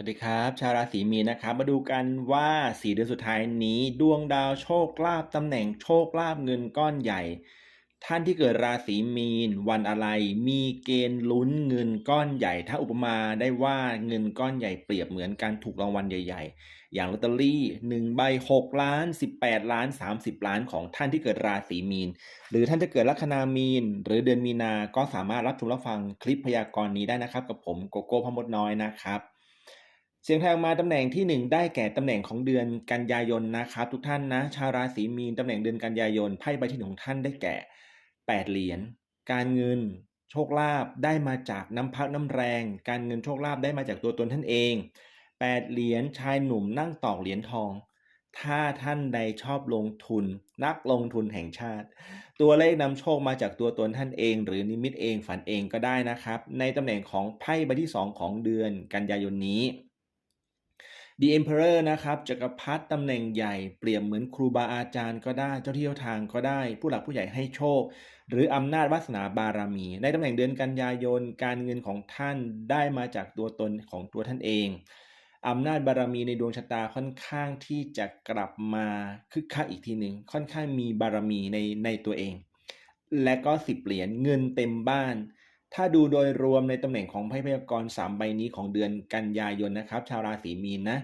สวัสดีครับ ชาวราศีมีนนะครับ มาดูกันว่าสี่เดือนสุดท้ายนี้ดวงดาวโชคลาภตำแหน่งโชคลาภเงินก้อนใหญ่ ท่านที่เกิดราศีมีน วันอะไร มีเกณฑ์ลุ้นเงินก้อนใหญ่ ถ้าอุปมาได้ว่าเงินก้อนใหญ่เปรียบเหมือนการถูกรางวัลใหญ่ ๆ อย่างลอตเตอรี่1ใบ6ล้าน 18 ล้าน 30 ล้านของท่านที่เกิดราศีมีน หรือท่านจะเกิดลัคนามีน หรือเดือนมีนาก็สามารถรับชมรับฟังคลิปพยากรณ์นี้ได้นะครับ กับผมโกโก้พมดน้อยนะครับ สียงทายออกมาตำแหน่งที่ 1 ได้แก่ตำแหน่งของเดือนกันยายนนะครับทุกท่านนะ ชาวราศีมีนตำแหน่งเดือนกันยายนไพ่ใบที่หนึ่งของท่านได้แก่ 8 เหรียญการเงินโชคลาภได้มาจากน้ำพักน้ำแรง การเงินโชคลาภได้มาจากตัวตนท่านเอง 8 เหรียญชายหนุ่มนั่งตอกเหรียญทอง ถ้าท่านใดชอบลงทุน นักลงทุนแห่งชาติ ตัวเลขนำโชคมาจากตัวตนท่านเอง หรือนิมิตเองฝันเองก็ได้นะครับ ในตำแหน่งของไพ่ใบที่ 2 ของเดือนกันยายนนี้ The Emperor นะครับจักรพรรดิตำแหน่งใหญ่เปรียบเหมือนครูบาอาจารย์ก็ได้เจ้าที่เจ้าทางก็ได้ ผู้หลักผู้ใหญ่ให้โชค หรืออำนาจวาสนาบารมี ในตำแหน่งเดือนกันยายน การเงินของท่านได้มาจากตัวตนของตัวท่านเองอำนาจบารมีในดวงชะตาค่อนข้างที่จะกลับมาคึกคักอีกทีหนึ่งค่อนข้างมีบารมีในในตัวเอง และก็สิบเหรียญเงินเต็มบ้าน ถ้าดูโดยรวมในตำแหน่งของไพ่พยากรณ์สามใบนี้ของเดือนกันยายนนะครับ ชาวราศีมีนนะ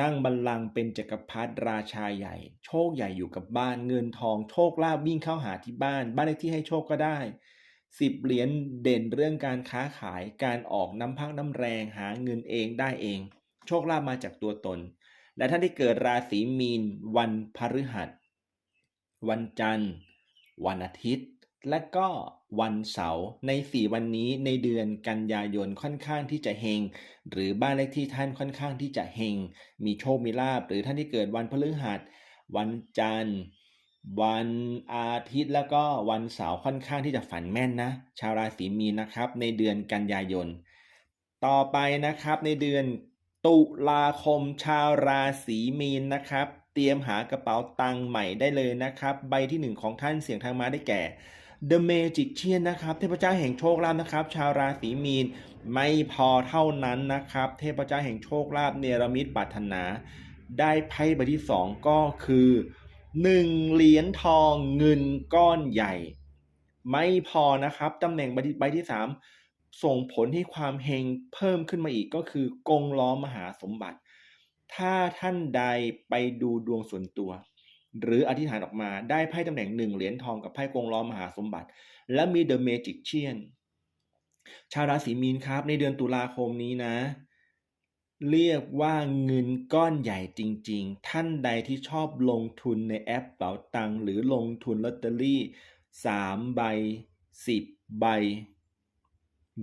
นั่งบัลลังก์เป็นจักรพรรดิราชาใหญ่ โชคใหญ่อยู่กับบ้านเงินทอง โชคลาภวิ่งเข้าหาที่บ้าน บ้านเลขที่ให้โชคก็ได้สิบเหรียญเด่นเรื่องการค้าขายการออกน้ำพักน้ำแรงหาเงินเองได้เอง โชคลาภมาจากตัวตน และท่านที่เกิดราศีมีน วันพฤหัส วันจันทร์ วันอาทิตย์ และก็ วันเสาร์ใน 4 วันนี้ในเดือนกันยายนค่อนข้างที่จะเฮงหรือบ้านเลขที่ท่านค่อนข้างที่จะเฮงมีโชคมีลาบหรือท่านที่เกิดวันพฤหัส วันจันทร์ วันอาทิตย์แล้วก็วันเสาร์ค่อนข้างที่จะฝันแม่นนะ ชาวราศีมีนนะครับ ในเดือนกันยายน ต่อไปนะครับในเดือนตุลาคมชาวราศีมีนนะครับ เตรียมหากระเป๋าตังค์ใหม่ได้เลยนะครับ ใบที่หนึ่งของท่านเสียงทางมาได้แก่ The Magician นะครับ เทพเจ้าแห่งโชคลาภนะครับ ชาวราศีมีนไม่พอเท่านั้นนะครับ เทพเจ้าแห่งโชคลาภเนรมิตปรารถนา ได้ไพ่ใบที่สองก็คือหนึ่งเหรียญทองเงินก้อนใหญ่ ไม่พอนะครับตำแหน่งใบที่ใบที่สามส่งผลให้ความเฮงเพิ่มขึ้นมาอีกก็คือกงล้อมหาสมบัติ ถ้าท่านใดไปดูดวงส่วนตัว หรืออธิษฐานออกมาได้ไพ่ตำแหน่งหนึ่งเหรียญทองกับไพ่กงล้อมหาสมบัติ และมี The Magician ชาวราศีมีนครับในเดือนตุลาคมนี้นะ เรียกว่าเงินก้อนใหญ่จริง ๆ ท่านใดที่ชอบลงทุนในแอปเป๋าตังหรือลงทุนลอตเตอรี่3ใบ10ใบ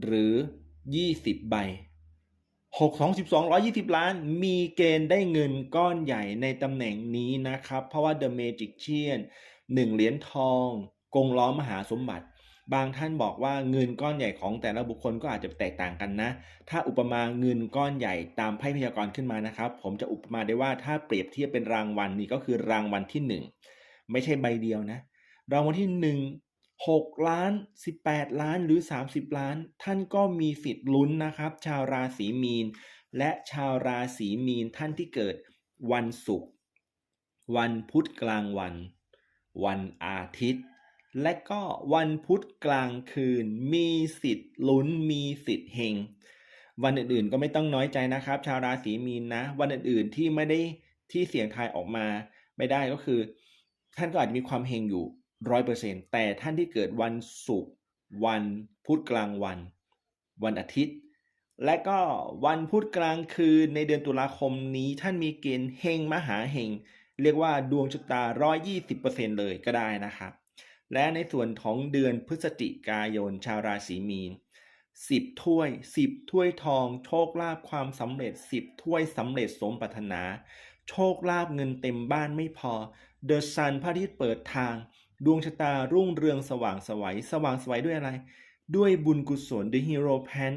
หรือ20ใบ 6 2 12 120 ล้าน มีเกณฑ์ได้เงินก้อนใหญ่ในตำแหน่งนี้นะครับ เพราะว่า The Magician 1 เหรียญทอง กงล้อมหาสมบัติ บางท่านบอกว่าเงินก้อนใหญ่ของแต่ละบุคคลก็อาจจะแตกต่างกันนะ ถ้าอุปมาเงินก้อนใหญ่ตามไพ่พยากรณ์ขึ้นมานะครับ ผมจะอุปมาได้ว่าถ้าเปรียบเทียบเป็นรางวัลนี่ก็คือรางวัลที่ 1 ไม่ใช่ใบเดียวนะ รางวัลที่1 6 ล้าน 18 ล้านหรือ 30 ล้าน ท่านก็มีสิทธิ์ลุ้นนะครับ ชาวราศีมีน และชาวราศีมีนท่านที่เกิดวันศุกร์วันพุธกลางวัน วันอาทิตย์ และก็วันพุธกลางคืน มีสิทธิ์ลุ้นมีสิทธิ์เฮงวันอื่นๆก็ไม่ต้องน้อยใจนะครับ ชาวราศีมีนนะ วันอื่นๆที่ไม่ได้ที่เสียงทายออกมาไม่ได้ก็คือ ท่านก็อาจจะมีความเฮงอยู่ ร้อยเปอร์เซ็นแต่ท่านที่เกิดวันศุกร์วันพุธกลางวัน วันอาทิตย์ และก็วันพุธกลางคืนในเดือนตุลาคมนี้ท่านมีเกณฑ์เฮงมหาเฮงเรียกว่าดวงชะตา 120%เลยก็ได้นะครับ และในส่วนของเดือนพฤศจิกายนชาวราศีมีน10 ถ้วย 10 ถ้วยทอง โชคลาภความสำเร็จ 10 ถ้วยสำเร็จสมปรารถนา โชคลาภเงินเต็มบ้านไม่พอ เดอะซันพระอาทิตย์เปิดทาง ดวงชะตารุ่งเรืองสว่างสวัยสว่างสวัยด้วยอะไร ด้วยบุญกุศล The Hero Pen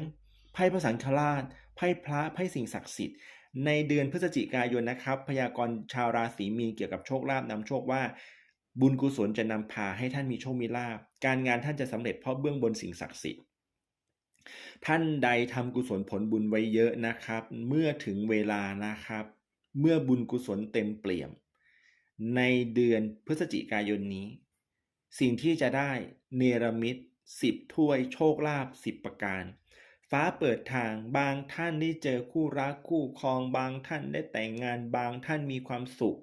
ไพ่พระสังฆราช ไพ่พระ ไพ่สิ่งศักดิ์สิทธิ์ ในเดือนพฤศจิกายนนะครับ พยากรณ์ชาวราศีมีนเกี่ยวกับโชคลาภนำโชคว่า บุญกุศลจะนำพาให้ท่านมีโชคมีลาภ การงานท่านจะสำเร็จเพราะเบื้องบนสิ่งศักดิ์สิทธิ์ท่านใดทำกุศลผลบุญไว้เยอะนะครับ เมื่อถึงเวลานะครับ เมื่อบุญกุศลเต็มเปี่ยม ในเดือนพฤศจิกายนนี้ สิ่งที่จะได้เนรมิตสิบถ้วยโชคลาภสิบประการ ฟ้าเปิดทางบางท่านได้เจอคู่รักคู่ครองบางท่านได้แต่งงานบางท่านมีความสุข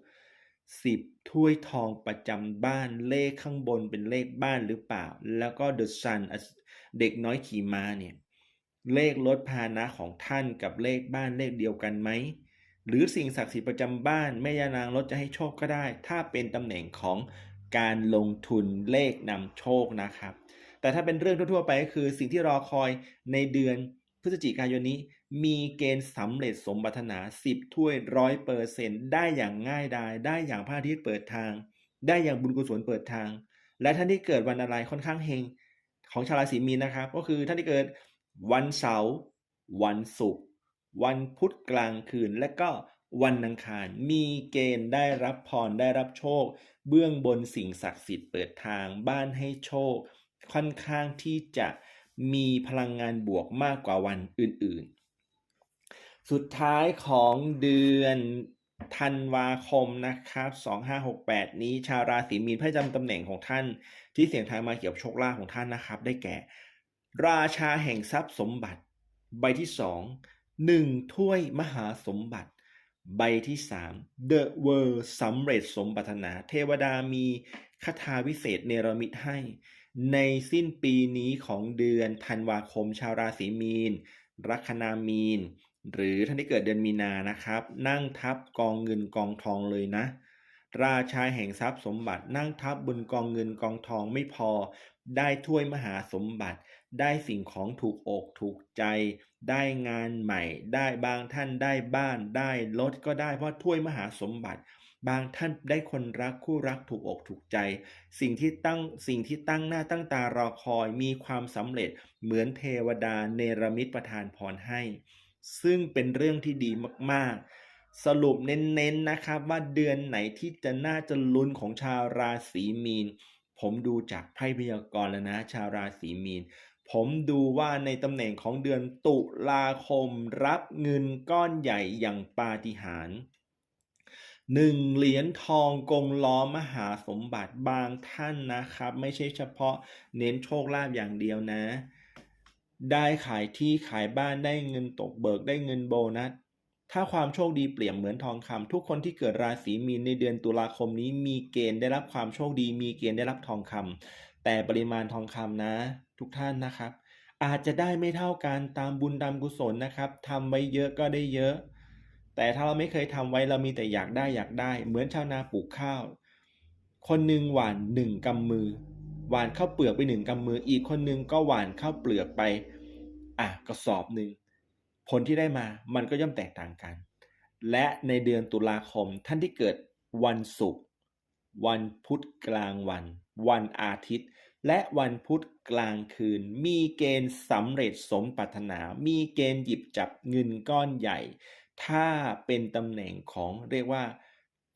สิบถ้วยทองประจำบ้านเลขข้างบนเป็นเลขบ้านหรือเปล่า แล้วก็ The Sun เด็กน้อยขี่ม้าเนี่ยเลขรถพาหนะของท่านกับเลขบ้านเลขเดียวกันไหม หรือสิ่งศักดิ์สิทธิ์ประจำบ้านแม่ยานางรถจะให้โชคก็ได้ ถ้าเป็นตำแหน่งของ การลงทุนเลขนำโชคนะครับ แต่ถ้าเป็นเรื่องทั่วๆไปก็คือสิ่งที่รอคอยในเดือนพฤศจิกายนนี้ มีเกณฑ์สำเร็จสมบัตินา 10 ถ้วยร้อยเปอร์เซ็นได้อย่างง่ายดาย ได้อย่างพระอาทิตย์เปิดทาง ได้อย่างบุญกุศลเปิดทาง และท่านที่เกิดวันอะไรค่อนข้างเฮงของชาวราศีมีนนะครับ ก็คือท่านที่เกิดวันเสาร์วันศุกร์วันพุธกลางคืนและก็ วันอังคาร มีเกณฑ์ได้รับพรได้รับโชค เบื้องบนสิ่งศักดิ์สิทธิ์เปิดทางบ้านให้โชค ค่อนข้างที่จะมีพลังงานบวกมากกว่าวันอื่นๆ สุดท้ายของเดือนธันวาคมนะครับ 2568 นี้ชาวราศีมีนไพ่จำตำแหน่งของท่าน ที่เสียงทายมาเกี่ยวกับโชคลาภของท่านนะครับ ได้แก่ ราชาแห่งทรัพย์สมบัติ ใบที่สองหนึ่งถ้วยมหาสมบัติ ใบที่สาม The World สำเร็จสมปรารถนา เทวดามีคาถาวิเศษเนรมิตให้ ในสิ้นปีนี้ของเดือนธันวาคมชาวราศีมีน ลัคนามีน หรือท่านที่เกิดเดือนมีนานะครับ นั่งทับกองเงินกองทองเลยนะ ราชาแห่งทรัพย์สมบัตินั่งทับบนกองเงินกองทองไม่พอ ได้ถ้วยมหาสมบัติ ได้สิ่งของถูกอกถูกใจ ได้งานใหม่ ได้บางท่านได้บ้าน ได้รถก็ได้เพราะถ้วยมหาสมบัติ บางท่านได้คนรักคู่รักถูกอกถูกใจ สิ่งที่ตั้งสิ่งที่ตั้งหน้าตั้งตารอคอยมีความสำเร็จเหมือนเทวดาเนรมิตประทานพรให้ ซึ่งเป็นเรื่องที่ดีมากๆสรุปเน้นๆนะครับว่าเดือนไหนที่จะน่าจะลุ้นของชาวราศีมีน ผมดูจากไพ่พยากรณ์แล้วนะ ชาวราศีมีน ผมดูว่าในตำแหน่งของเดือนตุลาคมรับเงินก้อนใหญ่อย่างปาฏิหาริย์หนึ่งเหรียญทองกงล้อมหาสมบัติบางท่านนะครับ ไม่ใช่เฉพาะเน้นโชคลาภอย่างเดียวนะ ได้ขายที่ขายบ้านได้เงินตกเบิกได้เงินโบนัสถ้าความโชคดีเปลี่ยมเหมือนทองคำทุกคนที่เกิดราศีมีนในเดือนตุลาคมนี้มีเกณฑ์ได้รับความโชคดี มีเกณฑ์ได้รับทองคำแต่ปริมาณทองคำนะ ทุกท่านนะครับ อาจจะได้ไม่เท่ากันตามบุญตามกุศลนะครับทำไว้เยอะก็ได้เยอะ แต่ถ้าเราไม่เคยทำไว้เรามีแต่อยากได้อยากได้ เหมือนชาวนาปลูกข้าว คนหนึ่งหว่านหนึ่งกำมือ หว่านข้าวเปลือกไปหนึ่งกำมือ อีกคนหนึ่งก็หว่านข้าวเปลือกไป อะกระสอบหนึ่งผลที่ได้มามันก็ย่อมแตกต่างกัน และในเดือนตุลาคมท่านที่เกิดวันศุกร์วันพุธกลางวัน วันอาทิตย์ และวันพุธกลางคืน มีเกณฑ์สำเร็จสมปรารถนา มีเกณฑ์หยิบจับเงินก้อนใหญ่ ถ้าเป็นตำแหน่งของเรียกว่า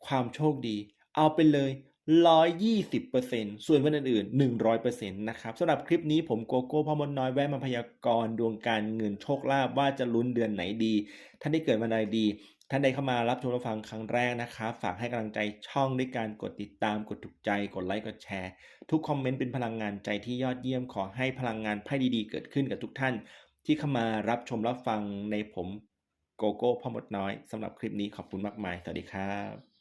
ความโชคดี เอาไปเลย 120%ส่วนวันอื่นๆ100%นะครับสำหรับคลิปนี้ผมโกโก้พ่อมดน้อยแวะมาพยากรณ์ดวงการเงินโชคลาภว่าจะลุ้นเดือนไหนดี ท่านที่เกิดวันใดดี ท่านใดเข้ามารับชมรับฟังครั้งแรกนะครับ ฝากให้กำลังใจช่องด้วยการกดติดตาม กดถูกใจ กดไลค์ กดแชร์ ทุกคอมเมนต์เป็นพลังงานใจที่ยอดเยี่ยม ขอให้พลังงานไพ่ดีๆ เกิดขึ้นกับทุกท่าน ที่เข้ามารับชมรับฟังในผมโกโก้พ่อมดน้อยสำหรับคลิปนี้ขอบคุณมากมาย สวัสดีครับ